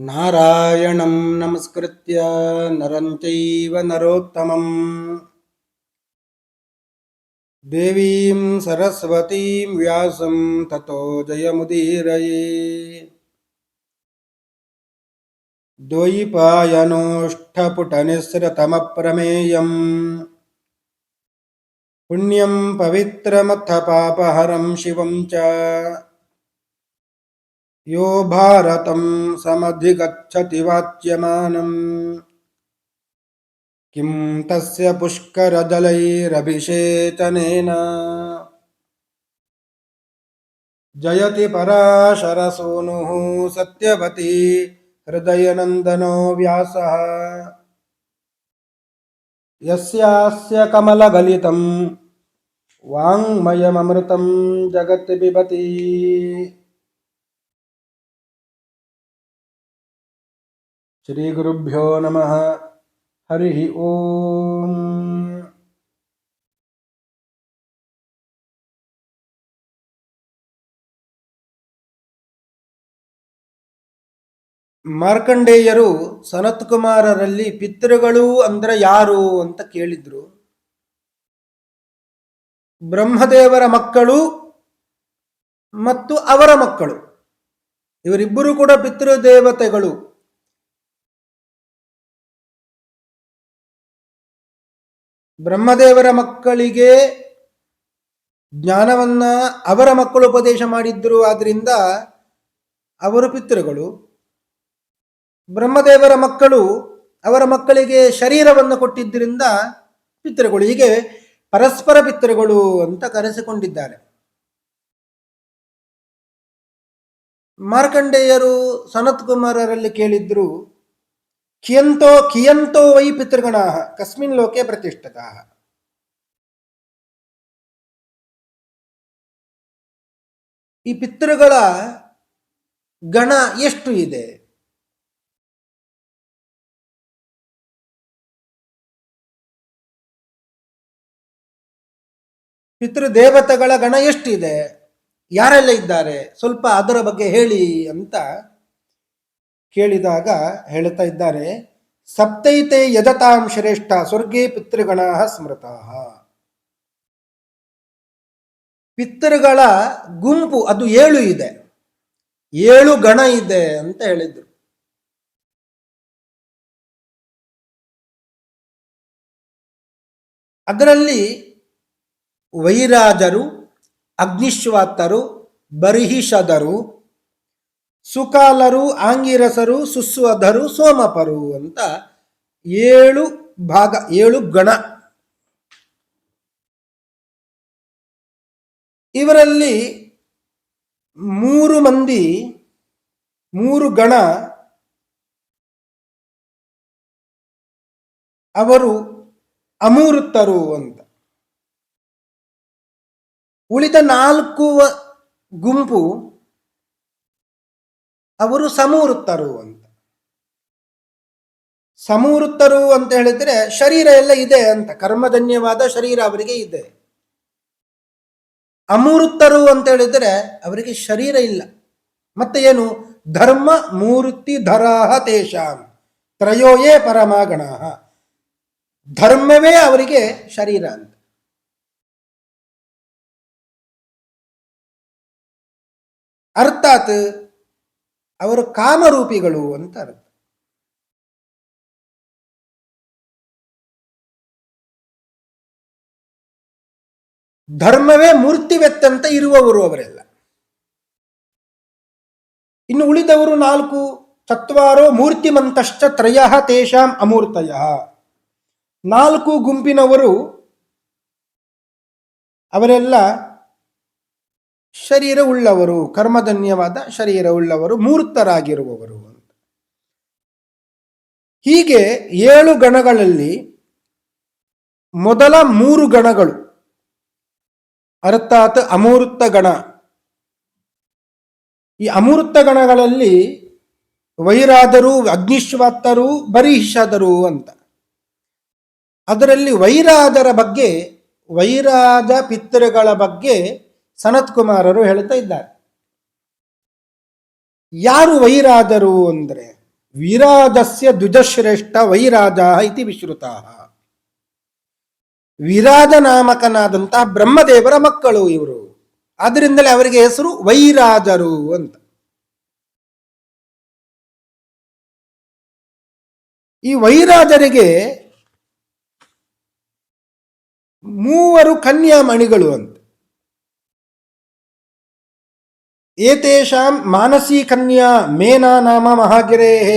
नारायणं नमस्कृत्य नरं चैव नरोत्तमम्। देवीं सरस्वतीं व्यासं ततो जयमुदीरये। द्वैपायनोष्ठपुटनिःसृतमप्रमेयम् पुण्यं पवित्रमथ पापहरं शिवं च यो भारतं समधिगच्छति वाच्यमानम् किं तस्य पुष्करजलैरभिषेचनेन। जयति पराशरसूनुः सत्यवती हृदयनन्दनो व्यासः। यस्यास्य कमलगलितं वाङ्मयममृतं जगत् पिबति ಶ್ರೀಗುರುಭ್ಯೋ ನಮಃ. ಹರಿ ಓಂ. ಮಾರ್ಕಂಡೇಯರು ಸನತ್ಕುಮಾರರಲ್ಲಿ ಪಿತೃಗಳು ಅಂದ್ರೆ ಯಾರು ಅಂತ ಕೇಳಿದ್ರು. ಬ್ರಹ್ಮದೇವರ ಮಕ್ಕಳು ಮತ್ತು ಅವರ ಮಕ್ಕಳು. ಇವರಿಬ್ಬರು ಕೂಡ ಪಿತೃದೇವತೆಗಳು. ಬ್ರಹ್ಮದೇವರ ಮಕ್ಕಳಿಗೆ ಜ್ಞಾನವನ್ನ ಅವರ ಮಕ್ಕಳು ಉಪದೇಶ ಮಾಡಿದ್ರು ಆದ್ರಿಂದ ಅವರು ಪಿತೃಗಳು. ಬ್ರಹ್ಮದೇವರ ಮಕ್ಕಳು ಅವರ ಮಕ್ಕಳಿಗೆ ಶರೀರವನ್ನು ಕೊಟ್ಟಿದ್ದರಿಂದ ಪಿತೃಗಳು. ಹೀಗೆ ಪರಸ್ಪರ ಪಿತೃಗಳು ಅಂತ ಕರೆಸಿಕೊಂಡಿದ್ದಾರೆ. ಮಾರ್ಕಂಡೇಯರು ಸನತ್ ಕುಮಾರರಲ್ಲಿ ಕೇಳಿದ್ರು ಕಿಯಂತೋ ಕಿಯಂತೋ ವೈ ಪಿತೃಗಣ ಕಸ್ಮಿನ್ ಲೋಕೆ ಪ್ರತಿಷ್ಠಿತ. ಈ ಪಿತೃಗಳ ಗಣ ಎಷ್ಟು ಇದೆ? ಪಿತೃದೇವತೆಗಳ ಗಣ ಎಷ್ಟಿದೆ? ಯಾರೆಲ್ಲ ಇದ್ದಾರೆ? ಸ್ವಲ್ಪ ಅದರ ಬಗ್ಗೆ ಹೇಳಿ ಅಂತ ಕೇಳಿದಾಗ ಹೇಳ್ತಾ ಇದ್ದಾರೆ, ಸಪ್ತೈತೆ ಯಜತಾಂ ಶ್ರೇಷ್ಠ ಸ್ವರ್ಗೇ ಪಿತೃಗಣ ಸ್ಮೃತ ಪಿತೃಗಳ ಗುಂಪು ಅದು ಏಳು ಇದೆ. ಏಳು ಗಣ ಇದೆ ಅಂತ ಹೇಳಿದ್ರು. ಅದರಲ್ಲಿ ವೈರಾಜರು, ಅಗ್ನಿಶ್ವಾತರು ಬರ್ಹಿಷದರು ಸುಕಾಲರು, ಆಂಗಿರಸರು, ಸುಸ್ವಧರು, ಸೋಮಪರು ಅಂತ ಏಳು ಭಾಗ, ಏಳು ಗಣ. ಇವರಲ್ಲಿ ಮೂರು ಮಂದಿ, ಮೂರು ಗಣ ಅವರು ಅಮೂರ್ತರು ಅಂತ. ಉಳಿದ ನಾಲ್ಕು ಗುಂಪು ಅವರು ಸಮೂರುತ್ತರು ಅಂತ. ಸಮೂರುತ್ತರು ಅಂತ ಹೇಳಿದ್ರೆ ಶರೀರ ಎಲ್ಲ ಇದೆ ಅಂತ, ಕರ್ಮಧನ್ಯವಾದ ಶರೀರ ಅವರಿಗೆ ಇದೆ. ಅಮೂರುತ್ತರು ಅಂತ ಹೇಳಿದ್ರೆ ಅವರಿಗೆ ಶರೀರ ಇಲ್ಲ. ಮತ್ತೆ ಏನು? ಧರ್ಮ ಮೂರ್ತಿ ಧರಾಹ ತೇಷಾಂ, ತ್ರಯೋಯೇ ಪರಮಾಗಣ ಧರ್ಮವೇ ಅವರಿಗೆ ಶರೀರ ಅಂತ. ಅರ್ಥಾತ್ ಅವರು ಕಾಮರೂಪಿಗಳು ಅಂತ ಅರ್ಥ. ಧರ್ಮವೇ ಮೂರ್ತಿವೆತ್ತಂತ ಇರುವವರು ಅವರೆಲ್ಲ. ಇನ್ನು ಉಳಿದವರು ನಾಲ್ಕು, ಚತ್ವಾರೋ ಮೂರ್ತಿಮಂತಶ್ಚ ತ್ರಯ ತೇಷಾಂ ಅಮೂರ್ತಯ. ನಾಲ್ಕು ಗುಂಪಿನವರು ಅವರೆಲ್ಲ ಶರೀರ ಉಳ್ಳವರು ಕರ್ಮಧನ್ಯವಾದ ಶರೀರ ಉಳ್ಳವರು ಮೂರ್ತರಾಗಿರುವವರು ಅಂತ. ಹೀಗೆ ಏಳು ಗಣಗಳಲ್ಲಿ ಮೊದಲ ಮೂರು ಗಣಗಳು, ಅರ್ಥಾತ್ ಅಮೂರ್ತ ಗಣ. ಈ ಅಮೂರ್ತ ಗಣಗಳಲ್ಲಿ ವೈರಾದರು ಅಗ್ನಿಶ್ವಾತ್ತರು ಬರಿಹಿಷದರು ಅಂತ. ಅದರಲ್ಲಿ ವೈರಾದರ ಬಗ್ಗೆ, ವೈರಾದ ಪಿತೃಗಳ ಬಗ್ಗೆ ಸನತ್ ಕುಮಾರರು ಹೇಳ್ತಾ ಇದ್ದಾರೆ. ಯಾರು ವೈರಾದರು ಅಂದರೆ ವಿರಾದಸ್ಯ ದ್ವಿಜಶ್ರೇಷ್ಠ ವೈರಾದ ಇತಿ ವಿಶ್ರುತ ವಿರಾದ ನಾಮಕನಾದಂತಹ ಬ್ರಹ್ಮದೇವರ ಮಕ್ಕಳು ಇವರು. ಆದ್ದರಿಂದಲೇ ಅವರಿಗೆ ಹೆಸರು ವೈರಾದರು ಅಂತ. ಈ ವೈರಾಜರಿಗೆ ಮೂವರು ಕನ್ಯಾಮಣಿಗಳು ಅಂತ. ಏತೇಷಾಂ ಮಾನಸಿ ಕನ್ಯಾ ಮೇನಾ ನಾಮ ಮಹಾಗಿರೇಃ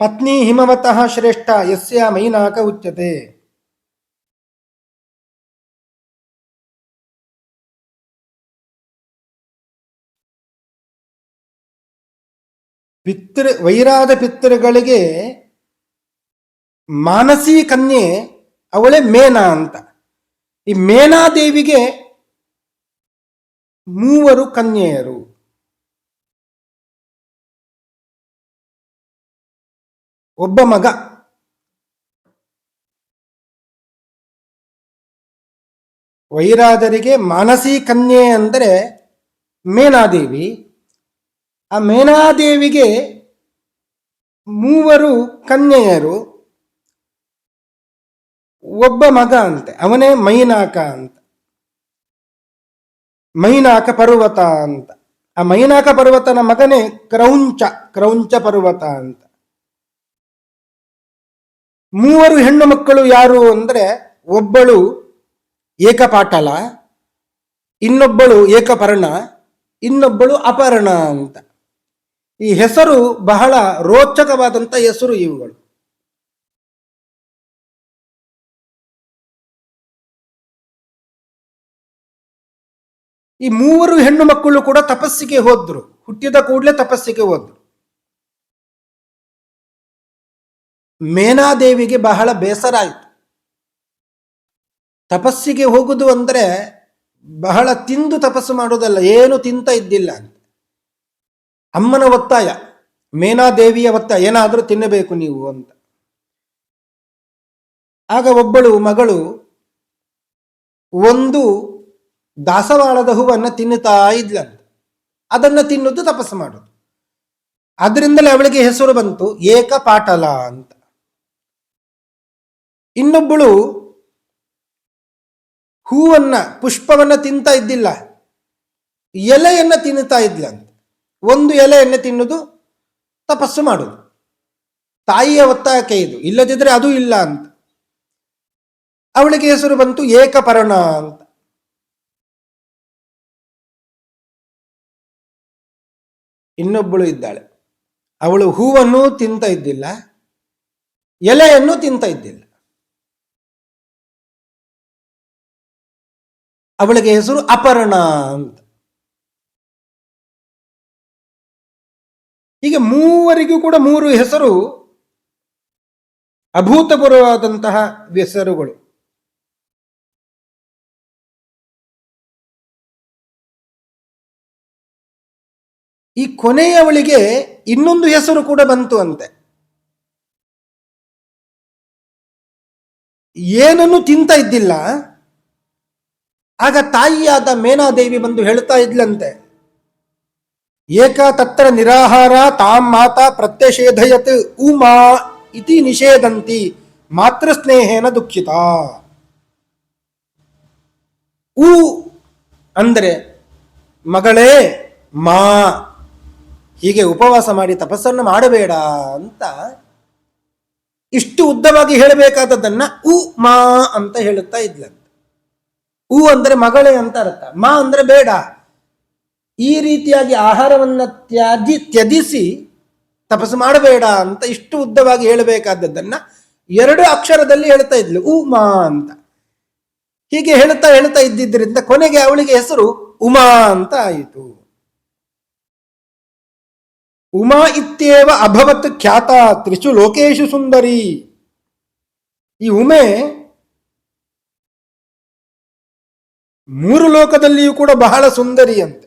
ಪತ್ನಿ ಹಿಮವತಃ ಶ್ರೇಷ್ಠ, ಯಸ್ಯ ಮೈನಾಕ ಉಚ್ಯತೆ. ಪಿತೃ ವೈರಾದ ಪಿತೃಗಳಿಗೆ ಮಾನಸಿ ಕನ್ಯೆ ಅವಳೇ ಮೇನಾ ಅಂತ. ಈ ಮೇನಾದೇವಿಗೆ ಮೂವರು ಕನ್ಯೆಯರು. ಒಬ್ಬ ಮಗ. ವೈರಾದರಿಗೆ ಮಾನಸಿ ಕನ್ಯೆ ಅಂದರೆ ಮೇನಾದೇವಿ ಆ ಮೇನಾದೇವಿಗೆ ಮೂವರು ಕನ್ಯೆಯರು. ಒಬ್ಬ ಮಗ ಅಂತೆ, ಅವನೇ ಮೈನಾಕ ಅಂತ. ಮೈನಾಕ ಪರ್ವತ ಅಂತ. ಆ ಮೈನಾಕ ಪರ್ವತನ ಮಗನೇ ಕ್ರೌಂಚ ಕ್ರೌಂಚ ಪರ್ವತ ಅಂತ. ಮೂವರು ಹೆಣ್ಣು ಮಕ್ಕಳು ಯಾರು ಅಂದ್ರೆ ಒಬ್ಬಳು ಏಕಪಾಟಲ, ಇನ್ನೊಬ್ಬಳು ಏಕಪರ್ಣ, ಇನ್ನೊಬ್ಬಳು ಅಪರ್ಣ ಅಂತ. ಈ ಹೆಸರು ಬಹಳ ರೋಚಕವಾದಂತ ಹೆಸರು ಇವುಗಳು. ಈ ಮೂವರು ಹೆಣ್ಣು ಮಕ್ಕಳು ಕೂಡ ತಪಸ್ಸಿಗೆ ಹೋದ್ರು. ಹುಟ್ಟಿದ ಕೂಡಲೇ ತಪಸ್ಸಿಗೆ ಹೋದ್ರು. ಮೇನಾದೇವಿಗೆ ಬಹಳ ಬೇಸರ ಆಯಿತು. ತಪಸ್ಸಿಗೆ ಹೋಗುದು ಅಂದ್ರೆ ಬಹಳ ತಿಂದು ತಪಸ್ಸು ಮಾಡೋದಲ್ಲ, ಏನು ತಿಂತ ಇದ್ದಿಲ್ಲ ಅಂತ. ಅಮ್ಮನ ಒತ್ತಾಯ, ಮೇನಾದೇವಿಯ ಒತ್ತಾಯ, ಏನಾದರೂ ತಿನ್ನಬೇಕು ನೀವು ಅಂತ. ಆಗ ಒಬ್ಬಳು ಮಗಳು ಒಂದು ದಾಸವಾಳದ ಹೂವನ್ನು ತಿನ್ನುತ್ತಾ ಇದ್ಲಂತ. ಅದನ್ನು ತಿನ್ನುದು ತಪಸ್ಸು ಮಾಡೋದು. ಅದರಿಂದಲೇ ಅವಳಿಗೆ ಹೆಸರು ಬಂತು ಏಕಪಾಟಲ ಅಂತ. ಇನ್ನೊಬ್ಬಳು ಹೂವನ್ನ, ಪುಷ್ಪವನ್ನ ತಿಂತಾ ಇದ್ದಿಲ್ಲ. ಎಲೆಯನ್ನ ತಿನ್ನುತ್ತಾ ಇದ್ಲಂತ. ಒಂದು ಎಲೆಯನ್ನ ತಿನ್ನುದು ತಪಸ್ಸು ಮಾಡುದು. ತಾಯಿಯ ಒತ್ತಾಯಕ್ಕೆ ಇದು. ಇಲ್ಲದಿದ್ರೆ ಅದು ಇಲ್ಲ ಅಂತ. ಅವಳಿಗೆ ಹೆಸರು ಬಂತು ಏಕಪರ್ಣ ಅಂತ. ಇನ್ನೊಬ್ಬಳು ಇದ್ದಾಳೆ. ಅವಳು ಹೂವನ್ನು ತಿಂತ ಇದ್ದಿಲ್ಲ, ಎಲೆಯನ್ನು ತಿಂತ ಇದ್ದಿಲ್ಲ. ಅವಳಿಗೆ ಹೆಸರು ಅಪರ್ಣ ಅಂತ. ಹೀಗೆ ಮೂವರಿಗೂ ಕೂಡ ಮೂರು ಹೆಸರು ಅಭೂತಪೂರ್ವವಾದಂತಹ ಹೆಸರುಗಳು. ಈ ಕೊನೆಯವಳಿಗೆ ಇನ್ನೊಂದು ಹೆಸರು ಕೂಡ ಬಂತು ಅಂತೆ. ಏನನ್ನು ತಿಂತ ಇದ್ದಿಲ್ಲ. ಆಗ ತಾಯಿಯಾದ ಮೇನಾದೇವಿ ಬಂದು ಹೇಳ್ತಾ ಇದ್ಲಂತೆ. ಏಕ ತತ್ರ ನಿರಾಹಾರ ತಾಂ ಮಾತಾ ಪ್ರತ್ಯಷೇಧಯತ್ ಉಮಾ ಇತಿ ನಿಷೇಧಂತಿ ಮಾತೃ ಸ್ನೇಹೇನ ದುಃಖಿತ. ಉ ಅಂದರೆ ಮಗಳೇ ಮಾ ಹೀಗೆ ಉಪವಾಸ ಮಾಡಿ ತಪಸ್ಸನ್ನು ಮಾಡಬೇಡ ಅಂತ ಇಷ್ಟು ಉದ್ದವಾಗಿ ಹೇಳಬೇಕಾದದ್ದನ್ನ ಉ, ಮಾ ಅಂತ ಹೇಳುತ್ತಾ ಇದ್ಲಂತೆ. ಉ ಅಂದ್ರೆ ಮಗಳೇ ಅಂತ ಅರ್ಥ. ಮಾ ಅಂದ್ರೆ ಬೇಡ. ಈ ರೀತಿಯಾಗಿ ಆಹಾರವನ್ನ ತ್ಯಾಜಿ ತ್ಯಜಿಸಿ ತಪಸ್ಸು ಮಾಡಬೇಡ ಅಂತ ಇಷ್ಟು ಉದ್ದವಾಗಿ ಹೇಳಬೇಕಾದದ್ದನ್ನ ಎರಡು ಅಕ್ಷರದಲ್ಲಿ ಹೇಳ್ತಾ ಇದ್ಲು. ಉ, ಮಾ ಅಂತ. ಹೀಗೆ ಹೇಳ್ತಾ ಹೇಳ್ತಾ ಇದ್ದಿದ್ದರಿಂದ ಕೊನೆಗೆ ಅವಳಿಗೆ ಹೆಸರು ಉಮಾ ಅಂತ ಆಯಿತು. ಉಮಾ ಇತ್ಯೇವ ಅಭವತ್ ಖ್ಯಾತ ತ್ರಿಷು ಲೋಕೇಶು ಸುಂದರಿ ಈ ಉಮೆ ಮೂರು ಲೋಕದಲ್ಲಿಯೂ ಕೂಡ ಬಹಳ ಸುಂದರಿ ಅಂತೆ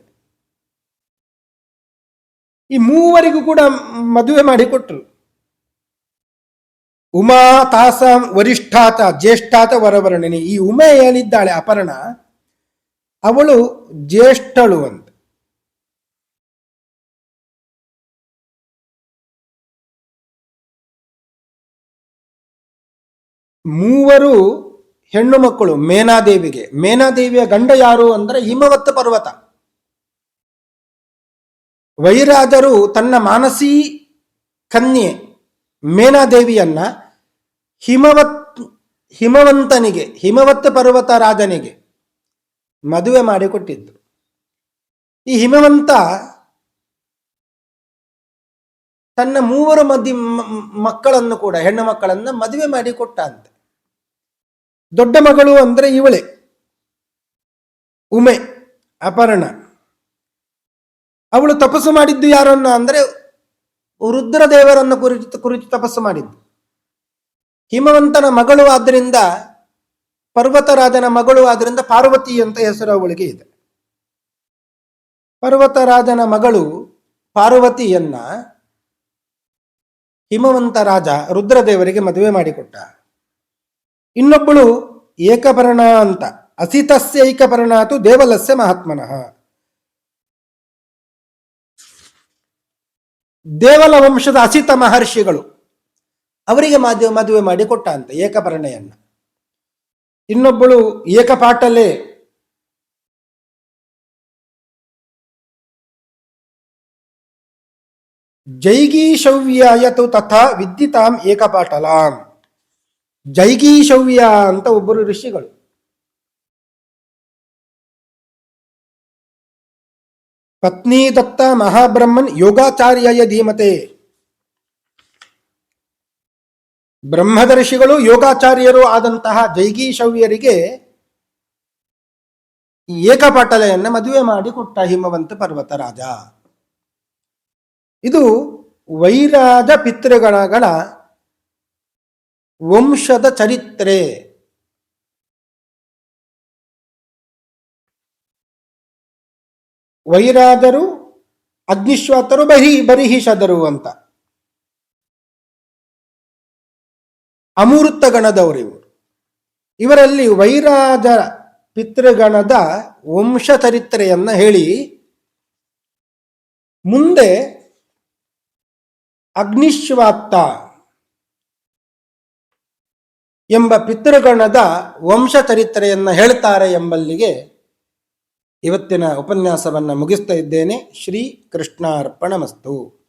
ಈ ಮೂವರಿಗೂ ಕೂಡ ಮದುವೆ ಮಾಡಿಕೊಟ್ರು ಉಮಾ ತಾಸ ವರಿಷ್ಠಾತ ಜ್ಯೇಷ್ಠಾತ ವರವರ್ಣಿನಿ ಈ ಉಮೆ ಏನಿದ್ದಾಳೆ ಅಪರ್ಣ ಅವಳು ಜ್ಯೇಷ್ಠಳು ಅಂತ ಮೂವರು ಹೆಣ್ಣು ಮಕ್ಕಳು, ಮೇನಾದೇವಿಗೆ. ಮೇನಾದೇವಿಯ ಗಂಡ ಯಾರು ಅಂದ್ರೆ ಹಿಮವತ್ತ ಪರ್ವತ. ವೈರಾದರು ತನ್ನ ಮಾನಸಿ ಕನ್ಯೆ ಮೇನಾದೇವಿಯನ್ನ ಹಿಮವತ್, ಹಿಮವಂತನಿಗೆ, ಹಿಮವತ್ತ ಪರ್ವತ ರಾಜನಿಗೆ ಮದುವೆ ಮಾಡಿಕೊಟ್ಟಿದ್ದು. ಈ ಹಿಮವಂತ ತನ್ನ ಮೂವರು ಮದಿ ಮಕ್ಕಳನ್ನು ಕೂಡ, ಹೆಣ್ಣು ಮಕ್ಕಳನ್ನ ಮದುವೆ ಮಾಡಿಕೊಟ್ಟಂತೆ. ದೊಡ್ಡ ಮಗಳು ಅಂದ್ರೆ ಇವಳೆ. ಉಮೆ, ಅಪರ್ಣ. ಅವಳು ತಪಸ್ಸು ಮಾಡಿದ್ದು ಯಾರನ್ನ ಅಂದ್ರೆ ರುದ್ರದೇವರನ್ನು ಕುರಿತು ಕುರಿತು ತಪಸ್ಸು ಮಾಡಿದ್ದು. ಹಿಮವಂತನ ಮಗಳು ಆದ್ರಿಂದ, ಪರ್ವತರಾಜನ ಮಗಳು ಆದ್ದರಿಂದ ಪಾರ್ವತಿ ಅಂತ ಹೆಸರು ಅವಳಿಗೆ ಇದೆ. ಪರ್ವತರಾಜನ ಮಗಳು ಪಾರ್ವತಿಯನ್ನ ಹಿಮವಂತ ರಾಜ ರುದ್ರದೇವರಿಗೆ ಮದುವೆ ಮಾಡಿಕೊಟ್ಟ. ಇನ್ನೊಬ್ಬಳು ಏಕಪರ್ಣ ಅಂತ. ಅಸಿತಸ್ಯ ಏಕಪರ್ಣಾತು ದೇವಲಸ್ಯ ಮಹಾತ್ಮನಃ. ದೇವಲ ವಂಶದ ಅಸಿತ ಮಹರ್ಷಿಗಳು ಅವರಿಗೆ ಮದುವೆ ಮದುವೆ ಮಾಡಿ ಕೊಟ್ಟ ಅಂತ ಏಕಪರ್ಣೆಯನ್ನ ಇನ್ನೊಬ್ಬಳು ಏಕಪಾಟಲೆ ಜೈಗೀಶವ್ಯಾಯತು ತಥಾ ವಿದ್ಯಿತಾಂ ಏಕಪಾಟಲಾಂ. ಜೈಗೀಶವ್ಯ ಅಂತ ಒಬ್ಬರು ಋಷಿಗಳು. ಪತ್ನಿ ದತ್ತ ಮಹಾಬ್ರಹ್ಮನ್ ಯೋಗಾಚಾರ್ಯಯ ಧೀಮತೆ. ಬ್ರಹ್ಮದರ್ಶಿಗಳು ಯೋಗಾಚಾರ್ಯರು ಆದಂತಹ ಜೈಗೀಶವ್ಯರಿಗೆ ಏಕಪಟಲೆಯನ್ನು ಮದುವೆ ಮಾಡಿ ಕೊಟ್ಟ ಹಿಮವಂತ ಪರ್ವತ ರಾಜ ಇದು ವೈರಾಜ ಪಿತೃಗಣಗಳ ವಂಶದ ಚರಿತ್ರೆ. ವೈರಾದರು, ಅಗ್ನಿಶ್ವಾತರು ಬಹಿ ಬರಿಹಿಷದರು ಅಂತ. ಅಮೂರ್ತ ಗಣದವರು ಇವರು. ಇವರಲ್ಲಿ ವೈರಾದ ಪಿತೃಗಣದ ವಂಶ ಚರಿತ್ರೆಯನ್ನ ಹೇಳಿ, ಮುಂದೆ ಅಗ್ನಿಶ್ವಾತ್ತ ಎಂಬ ಪಿತೃಗಣದ ವಂಶ ಚರಿತ್ರೆಯನ್ನ ಹೇಳ್ತಾರೆ ಎಂಬಲ್ಲಿಗೆ ಇವತ್ತಿನ ಉಪನ್ಯಾಸವನ್ನು ಮುಗಿಸ್ತಾ ಇದ್ದೇನೆ. ಶ್ರೀ ಕೃಷ್ಣಾರ್ಪಣಮಸ್ತು.